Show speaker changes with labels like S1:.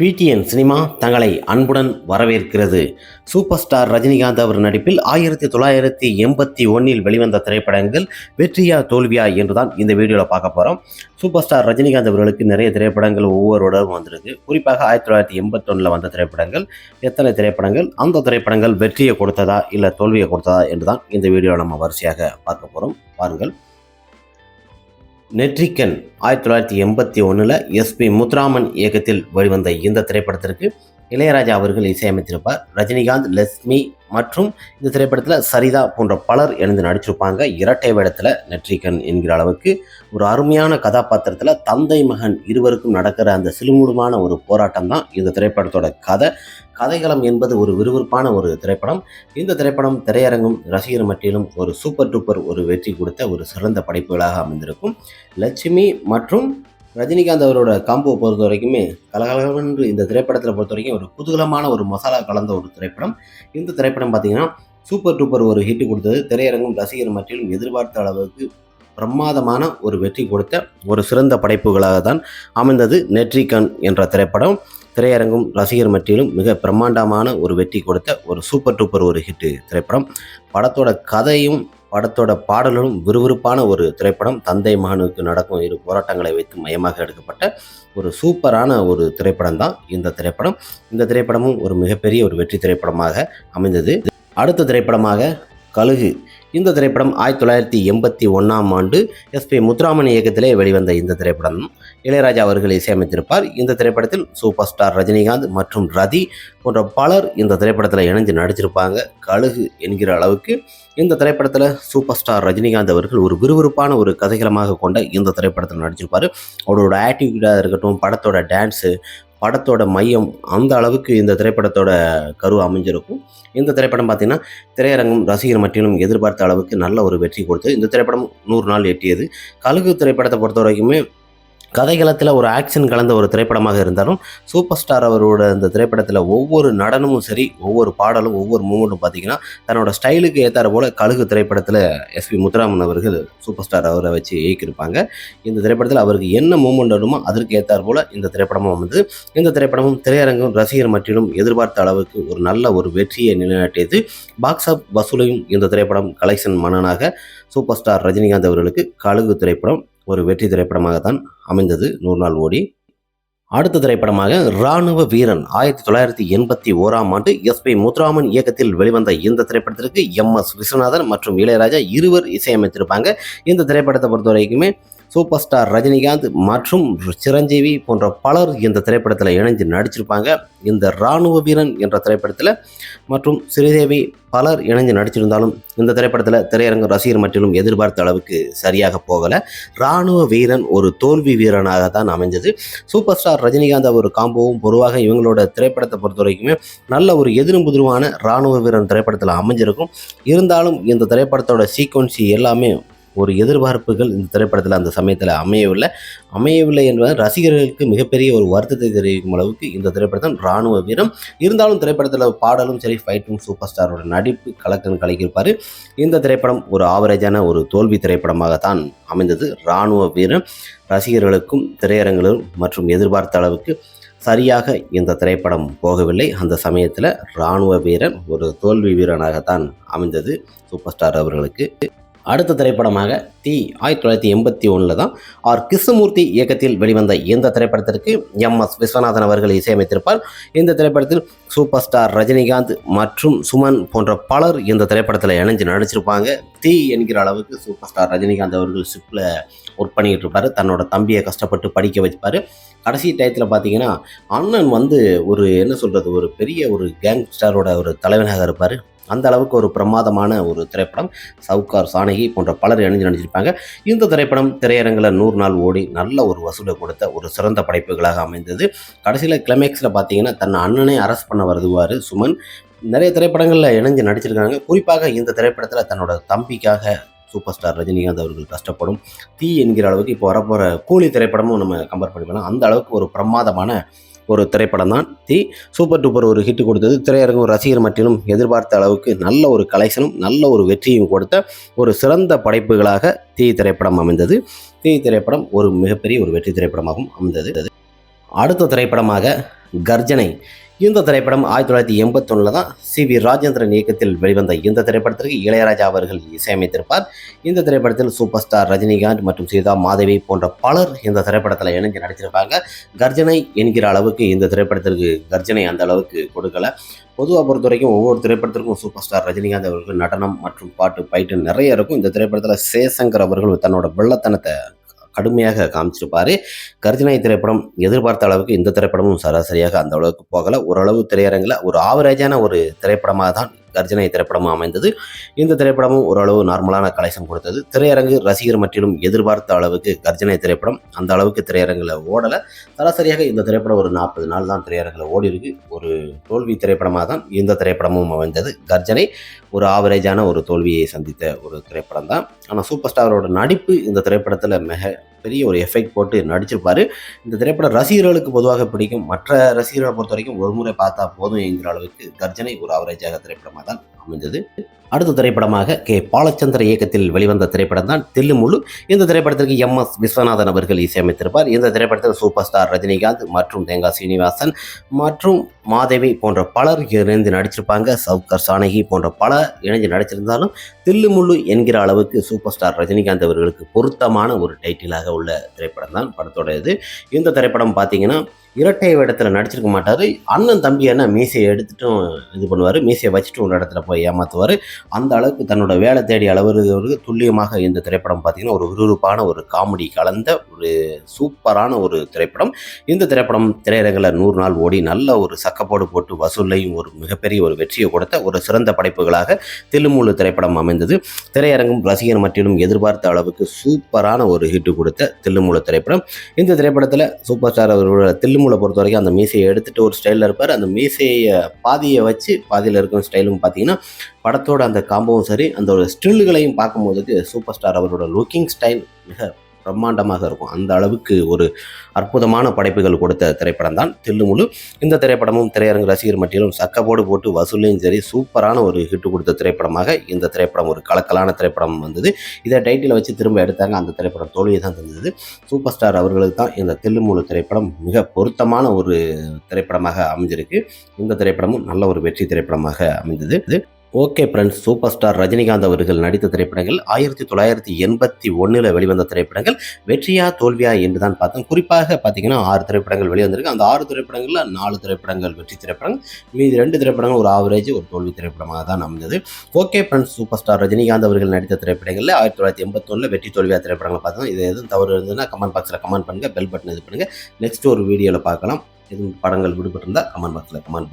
S1: PTN cinema தங்களை அன்புடன் வரவேற்கிறது. சூப்பர் ஸ்டார் ரஜினிகாந்த் அவர் நடிப்பில் ஆயிரத்தி தொள்ளாயிரத்தி எண்பத்தி ஒன்றில் வெளிவந்த திரைப்படங்கள் வெற்றியா தோல்வியா என்று தான் இந்த வீடியோவில் பார்க்க போகிறோம் சூப்பர் ஸ்டார் ரஜினிகாந்த் அவர்களுக்கு நிறைய திரைப்படங்கள் ஒவ்வொருடரும் வந்திருக்கு. குறிப்பாக ஆயிரத்தி தொள்ளாயிரத்தி எண்பத்தொன்னில் வந்த திரைப்படங்கள் எத்தனை திரைப்படங்கள் அந்த திரைப்படங்கள் வெற்றியை கொடுத்ததா இல்லை தோல்வியை கொடுத்ததா என்று தான் இந்த வீடியோவில் நம்ம வரிசையாக பார்க்க போகிறோம் பாருங்கள். நெட்ரிக்கன் ஆயிரத்தி தொள்ளாயிரத்தி எண்பத்தி ஒன்றில் எஸ்பி முத்துராமன் இயக்கத்தில் வெளிவந்த இந்த திரைப்படத்திற்கு இளையராஜா அவர்கள் இசையமைத்திருப்பார். ரஜினிகாந்த் லட்சுமி மற்றும் இந்த திரைப்படத்தில் சரிதா போன்ற பலர் எழுந்து நடிச்சிருப்பாங்க. இரட்டை வேடத்தில் நெற்றிகன் என்கிற அளவுக்கு ஒரு அருமையான கதாபாத்திரத்தில் தந்தை மகன் இருவருக்கும் நடக்கிற அந்த சிலுமுடுமான ஒரு போராட்டம் தான் இந்த திரைப்படத்தோட கதை. கதைகளம் என்பது ஒரு விறுவிறுப்பான ஒரு திரைப்படம். இந்த திரைப்படம் திரையரங்கும் ரசிகர் மட்டிலும் ஒரு சூப்பர் டூப்பர் ஒரு வெற்றி கொடுத்த ஒரு சிறந்த படைப்புகளாக அமைந்திருக்கும். லட்சுமி மற்றும் ரஜினிகாந்த் அவரோட காம்போ பொறுத்த வரைக்குமே கலகலகன்று இந்த திரைப்படத்தில் பொறுத்த வரைக்கும் ஒரு குதூகலமான ஒரு மசாலா கலந்த ஒரு திரைப்படம் இந்த திரைப்படம் பார்த்தீங்கன்னா சூப்பர் டூப்பர் ஒரு ஹிட் கொடுத்தது திரையரங்கும் ரசிகர் மற்றிலும் எதிர்பார்த்த அளவுக்கு பிரமாதமான ஒரு வெற்றி கொடுத்த ஒரு சிறந்த படைப்புகளாக தான் அமைந்தது நெற்றிகன் என்ற திரைப்படம் திரையரங்கும் ரசிகர் மற்றிலும் மிக பிரம்மாண்டமான ஒரு வெற்றி கொடுத்த ஒரு சூப்பர் டூப்பர் ஒரு ஹிட் திரைப்படம் படத்தோட கதையும் படத்தோட பாடலும் விறுவிறுப்பான ஒரு திரைப்படம் தந்தை மகனுக்கு நடக்கும் இரு போராட்டங்களை வைத்து மையமாக எடுக்கப்பட்ட ஒரு சூப்பரான ஒரு திரைப்படம் தான் இந்த திரைப்படம். இந்த திரைப்படமும் ஒரு மிகப்பெரிய ஒரு வெற்றி திரைப்படமாக அமைந்தது. அடுத்த திரைப்படமாக கழுகு. இந்த திரைப்படம் ஆயிரத்தி தொள்ளாயிரத்தி எண்பத்தி ஒன்றாம் ஆண்டு எஸ்பி முத்துராமன் இயக்கத்திலே வெளிவந்த இந்த திரைப்படம். இளையராஜா அவர்கள் இசையமைத்திருப்பார். இந்த திரைப்படத்தில் சூப்பர் ஸ்டார் ரஜினிகாந்த் மற்றும் ரதி போன்ற பலர் இந்த திரைப்படத்தில் இணைஞ்சு நடிச்சிருப்பாங்க. கழுகு என்கிற அளவுக்கு இந்த திரைப்படத்தில் சூப்பர் ஸ்டார் ரஜினிகாந்த் அவர்கள் ஒரு விறுவிறுப்பான ஒரு கதைகளமாக கொண்ட இந்த திரைப்படத்தில் நடிச்சிருப்பார். அவரோட ஆட்டிடியூடாக இருக்கட்டும் படத்தோட டான்ஸு படத்தோட மையம் அந்த அளவுக்கு இந்த திரைப்படத்தோட கரு அமைஞ்சிருக்கும். இந்த திரைப்படம் பார்த்திங்கன்னா திரையரங்கம் ரசிகர் மட்டிலும் எதிர்பார்த்த அளவுக்கு நல்ல ஒரு வெற்றி கொடுத்து இந்த திரைப்படம் நூறு நாள் எட்டியது. கழுகு திரைப்படத்தை பொறுத்த வரைக்குமே கதைகளத்தில் ஒரு ஆக்ஷன் கலந்த ஒரு திரைப்படமாக இருந்தாலும் சூப்பர் ஸ்டார் அவரோட இந்த திரைப்படத்தில் ஒவ்வொரு நடனமும் சரி ஒவ்வொரு பாடலும் ஒவ்வொரு மூமெண்ட்டும் பார்த்தீங்கன்னா தன்னோட ஸ்டைலுக்கு ஏற்றாற போல் கழுகு திரைப்படத்தில் எஸ்பி முத்துராமன் அவர்கள் சூப்பர் ஸ்டார் அவரை வச்சு இயக்கியிருப்பாங்க. இந்த திரைப்படத்தில் அவருக்கு என்ன மூமெண்ட் வருமோ அதற்கு ஏற்றார் போல் இந்த திரைப்படமும் வந்து இந்த திரைப்படமும் திரையரங்கும் ரசிகர் மற்றிலும் எதிர்பார்த்த அளவுக்கு ஒரு நல்ல ஒரு வெற்றியை நிலைநாட்டியது. பாக்ஸ் ஆஃப் வசூலையும் இந்த திரைப்படம் கலெக்ஷன் மன்னனாக சூப்பர் ஸ்டார் ரஜினிகாந்த் அவர்களுக்கு கழுகு திரைப்படம் ஒரு வெற்றி திரைப்படமாகத்தான் அமைந்தது. நூறு நாள் ஓடி. அடுத்த திரைப்படமாக இராணுவ வீரன் ஆயிரத்தி தொள்ளாயிரத்தி எண்பத்தி ஓராம் ஆண்டு எஸ் பி முத்துராமன் இயக்கத்தில் வெளிவந்த இந்த திரைப்படத்திற்கு எம் எஸ் விஸ்வநாதன் மற்றும் இளையராஜா இருவர் இசையமைத்திருப்பாங்க. இந்த திரைப்படத்தை பொறுத்த வரைக்குமே சூப்பர் ஸ்டார் ரஜினிகாந்த் மற்றும் சிரஞ்சீவி போன்ற பலர் இந்த திரைப்படத்தில் இணைஞ்சு நடிச்சிருப்பாங்க. இந்த இராணுவ வீரன் என்ற திரைப்படத்தில் மற்றும் ஸ்ரீதேவி பலர் இணைஞ்சு நடிச்சிருந்தாலும் இந்த திரைப்படத்தில் திரையரங்கு ரசிகர் மற்றிலும் எதிர்பார்த்த அளவுக்கு சரியாக போகலை. இராணுவ வீரன் ஒரு தோல்வி வீரனாக தான் அமைஞ்சது. சூப்பர் ஸ்டார் ரஜினிகாந்த் ஒரு காம்போவும் பொதுவாக இவங்களோட திரைப்படத்தை பொறுத்த வரைக்குமே நல்ல ஒரு எதிரும் புதிருவான இராணுவ வீரன் திரைப்படத்தில் அமைஞ்சிருக்கும். இருந்தாலும் இந்த திரைப்படத்தோட சீக்வன்சி எல்லாமே ஒரு எதிர்பார்ப்புகள் இந்த திரைப்படத்தில் அந்த சமயத்தில் அமையவில்லை. அமையவில்லை என்பது ரசிகர்களுக்கு மிகப்பெரிய ஒரு வருத்தத்தை தெரிவிக்கும் அளவுக்கு இந்த திரைப்படத்தில் இராணுவ வீரம். இருந்தாலும் திரைப்படத்தில் பாடலும் சரி ஃபைட்டும் சூப்பர் ஸ்டாரோட நடிப்பு கலக்கன் கலக்கியிருப்பார். இந்த திரைப்படம் ஒரு ஆவரேஜான ஒரு தோல்வி திரைப்படமாகத்தான் அமைந்தது. இராணுவ வீரம் ரசிகர்களுக்கும் திரையரங்குகளும் மற்றும் எதிர்பார்த்த அளவுக்கு சரியாக இந்த திரைப்படம் போகவில்லை. அந்த சமயத்தில் இராணுவ வீரன் ஒரு தோல்வி வீரனாகத்தான் அமைந்தது. சூப்பர் ஸ்டார் அவர்களுக்கு. அடுத்த திரைப்படமாக தி ஆயிரத்தி தொள்ளாயிரத்தி எண்பத்தி ஒன்றில் தான் ஆர் கிருஷ்ணமூர்த்தி இயக்கத்தில் வெளிவந்த இந்த திரைப்படத்திற்கு எம் எஸ் விஸ்வநாதன் அவர்கள் இசையமைத்திருப்பார். இந்த திரைப்படத்தில் சூப்பர் ஸ்டார் ரஜினிகாந்த் மற்றும் சுமன் போன்ற பலர் இந்த திரைப்படத்தில் இணைஞ்சு நடிச்சிருப்பாங்க. தி என்கிற அளவுக்கு சூப்பர் ஸ்டார் ரஜினிகாந்த் அவர்கள் ஷிப்பில் ஒர்க் பண்ணிக்கிட்டு இருப்பார். தன்னோட தம்பியை கஷ்டப்பட்டு படிக்க வைப்பார். கடைசி டயத்தில் பார்த்தீங்கன்னா அண்ணன் வந்து ஒரு என்ன சொல்கிறது ஒரு பெரிய ஒரு கேங்ஸ்டரோட ஒரு தலைவனாக இருப்பார். அந்த அளவுக்கு ஒரு பிரமாதமான ஒரு திரைப்படம். சவுகார் சானகி போன்ற பலர் இணைஞ்சு நடிச்சிருப்பாங்க. இந்த திரைப்படம் திரையரங்கில் நூறு நாள் ஓடி நல்ல ஒரு வசூலை கொடுத்த ஒரு சிறந்த படைப்புகளாக அமைந்தது. கடைசியில் கிளைமேக்ஸில் பார்த்தீங்கன்னா தன் அண்ணனை அரெஸ்ட் பண்ண வருதுவார் சுமன். நிறைய திரைப்படங்களில் இணைஞ்சு நடிச்சிருக்காங்க. குறிப்பாக இந்த திரைப்படத்தில் தன்னோட தம்பிக்காக சூப்பர் ஸ்டார் ரஜினிகாந்த் அவர்கள் கஷ்டப்படும். தீ என்கிற அளவுக்கு இப்போ வரப்போகிற கூலி திரைப்படமும் நம்ம கம்பேர் பண்ணிக்கலாம். அந்த அளவுக்கு ஒரு பிரமாதமான ஒரு திரைப்படம் தான் தி சூப்பர் டூப்பர் ஒரு ஹிட் கொடுத்தது. திரையரங்கம் ரசிகர் மட்டிலும் எதிர்பார்த்த அளவுக்கு நல்ல ஒரு கலெக்ஷனும் நல்ல ஒரு வெற்றியும் கொடுத்த ஒரு சிறந்த படைப்புகளாக தீ திரைப்படம் அமைந்தது. தீ திரைப்படம் ஒரு மிகப்பெரிய ஒரு வெற்றி திரைப்படமாகவும் அமைந்தது. அடுத்த திரைப்படமாக கர்ஜனை இந்த திரைப்படம் ஆயிரத்தி தொள்ளாயிரத்தி எண்பத்தொன்னில் தான் சி வி ராஜேந்திரன் இயக்கத்தில் வெளிவந்த இந்த திரைப்படத்திற்கு இளையராஜா அவர்கள் இசையமைத்திருப்பார். இந்த திரைப்படத்தில் சூப்பர் ஸ்டார் ரஜினிகாந்த் மற்றும் சீதா மாதவி போன்ற பலர் இந்த திரைப்படத்தில் இணைஞ்சு நடிச்சிருப்பாங்க கர்ஜனை என்கிற அளவுக்கு இந்த திரைப்படத்திற்கு கர்ஜனை அந்த அளவுக்கு கொடுக்கல. பொதுவாக பொறுத்த வரைக்கும் ஒவ்வொரு திரைப்படத்திற்கும் சூப்பர் ஸ்டார் ரஜினிகாந்த் அவர்கள் நடனம் மற்றும் பாட்டு பைட்டு நிறைய இருக்கும். இந்த திரைப்படத்தில் சேசங்கர் அவர்கள் தன்னோட வெள்ளத்தனத்தை கடுமையாக காமிச்சிருப்பாரு. கர்ஜனாய் திரைப்படம் எதிர்பார்த்த அளவுக்கு இந்த திரைப்படமும் சராசரியாக அந்த அளவுக்கு போகல. ஓரளவு திரையரங்கில் ஒரு ஆவரேஜான ஒரு திரைப்படமாக தான் கர்ஜனை திரைப்படமும் அமைந்தது. இந்த திரைப்படமும் ஓரளவு நார்மலான கலெக்ஷன் கொடுத்தது. திரையரங்கு ரசிகர் மற்றிலும் எதிர்பார்த்த அளவுக்கு கர்ஜனை திரைப்படம் அந்த அளவுக்கு திரையரங்கில் ஓடலை. சராசரியாக இந்த திரைப்படம் ஒரு நாற்பது நாள் தான் திரையரங்கில் ஓடி இருக்கு ஒரு தோல்வி திரைப்படமாக தான் இந்த திரைப்படமும் அமைந்தது. கர்ஜனை ஒரு ஆவரேஜான ஒரு தோல்வியை சந்தித்த ஒரு திரைப்படம் தான் ஆனால் சூப்பர் ஸ்டாரோட நடிப்பு இந்த திரைப்படத்தில் மிக பெரிய ஒரு எஃபெக்ட் போட்டு நடிச்சிருப்பாரு. இந்த திரைப்படம் ரசிகர்களுக்கு பொதுவாக பிடிக்கும். மற்ற ரசிகர்களை பொறுத்த வரைக்கும் ஒரு முறை பார்த்தா போதும் என்கிற அளவுக்கு கர்ஜனை ஒரு அவரேஜாக திரைப்படமாக தான் அமைந்தது. அடுத்த திரைப்படமாக கே. பாலச்சந்திர இயக்கத்தில் வெளிவந்த திரைப்படம் தான் தில்லுமுழு இந்த திரைப்படத்திற்கு எம். எஸ். விஸ்வநாதன் அவர்கள் இசையமைத்திருப்பார். இந்த திரைப்படத்தில் சூப்பர் ஸ்டார் ரஜினிகாந்த் மற்றும் தேங்கா சீனிவாசன் மற்றும் மாதேவி போன்ற பலர் இணைந்து நடிச்சிருப்பாங்க. சவுக்கர் சானகி போன்ற பல இணைந்து நடிச்சிருந்தாலும் தில்லுமுள்ளு என்கிற அளவுக்கு சூப்பர் ஸ்டார் ரஜினிகாந்த் அவர்களுக்கு பொருத்தமான ஒரு டைட்டிலாக உள்ள திரைப்படம் தான் படத்தோட இது. இந்த திரைப்படம் பார்த்தீங்கன்னா இரட்டை இடத்துல நடிச்சிருக்க மாட்டார். அண்ணன் தம்பி என்ன மீசையை எடுத்துட்டும் இது பண்ணுவார். மீசையை வச்சுட்டு ஒரு இடத்துல போய் ஏமாற்றுவார் அந்த அளவுக்கு தன்னோட வேலை தேடி அளவுக்கு துல்லியமாக இந்த திரைப்படம் பார்த்தீங்கன்னா ஒரு விறுவிறுப்பான ஒரு காமெடி கலந்த ஒரு சூப்பரான ஒரு திரைப்படம். இந்த திரைப்படம் திரையரங்கில் நூறு நாள் ஓடி நல்ல ஒரு சக்கப்போடு போட்டு வசூலையும் ஒரு மிகப்பெரிய ஒரு வெற்றியை கொடுத்த ஒரு சிறந்த படைப்புகளாக தில்லுமூலு திரைப்படம் அமைந்தது. திரையரங்கும் ரசிகர் மட்டிலும் எதிர்பார்த்த அளவுக்கு சூப்பரான ஒரு ஹிட்டு கொடுத்த தில்லுமூல திரைப்படம். இந்த திரைப்படத்தில் சூப்பர் ஸ்டார் அவரோட தில்லுமூலை பொறுத்த வரைக்கும் அந்த மீசையை எடுத்துகிட்டு ஒரு ஸ்டைலில் இருப்பார். அந்த மீசையை பாதியை வச்சு பாதியில் இருக்கும் ஸ்டைலும் பார்த்தீங்கன்னா படத்தோட அந்த காம்பவும் சரி அந்த ஒரு ஸ்டில்லுகளையும் பார்க்கும்போதுக்கு சூப்பர் ஸ்டார் அவரோட லுக்கிங் ஸ்டைல் மிக பிரம்மாண்டமாக இருக்கும். அந்த அளவுக்கு ஒரு அற்புதமான படைப்புகள் கொடுத்த திரைப்படம் தான் தில்லுமுழு இந்த திரைப்படமும் திரையரங்கு ரசிகர் மட்டிலும் சக்கப்போடு போட்டு வசூலையும் சரி சூப்பரான ஒரு ஹிட் கொடுத்த திரைப்படமாக இந்த திரைப்படம் ஒரு கலக்கலான திரைப்படம் வந்தது. இதை டைட்டில் வச்சு திரும்ப எடுத்தாங்க. அந்த திரைப்படம் தோல்வியை தான் தந்தது. சூப்பர் ஸ்டார் அவர்களுக்கு தான் இந்த தில்லுமுழு திரைப்படம் மிக பொருத்தமான ஒரு திரைப்படமாக அமைஞ்சிருக்கு. இந்த திரைப்படமும் நல்ல ஒரு வெற்றி திரைப்படமாக அமைந்தது. இது okay friends super star Rajinikanth அவர்கள் நடித்த திரைப்படங்கள் ஆயிரத்தி தொள்ளாயிரத்தி எண்பத்தி ஒன்றில் வெளிவந்த திரைப்படங்கள். வெற்றியா தோல்வியா என்று தான் பார்த்தோம். குறிப்பாக பார்த்தீங்கன்னா ஆறு திரைப்படங்கள் வெளிவந்திருக்கு. அந்த ஆறு திரைப்படங்களில் நாலு திரைப்படங்கள் வெற்றி திரைப்படங்கள் மீதி ரெண்டு திரைப்படங்கள் ஒரு ஆவரேஜ் ஒரு தோல்வி திரைப்படமாக தான் அமைந்தது. Okay friends super star Rajinikanth அவர்கள் நடித்த திரைப்படங்களில் ஆயிரத்தி தொள்ளாயிரத்தி எண்பத்தொன்னில் வெற்றி தோல்வியா திரைப்படங்கள் பார்த்தோம். இது எதுவும் தவறு இருந்ததுன்னா கமெண்ட் பாக்ஸில் கமெண்ட் பண்ணுங்கள் பெல் பட்டன் இது பண்ணுங்கள் நெக்ஸ்ட் ஒரு வீடியோவில் பார்க்கலாம். எதுவும் படங்கள் விடுபட்டிருந்தால் கமெண்ட் பாக்ஸில் கமெண்ட் பண்ணுங்கள்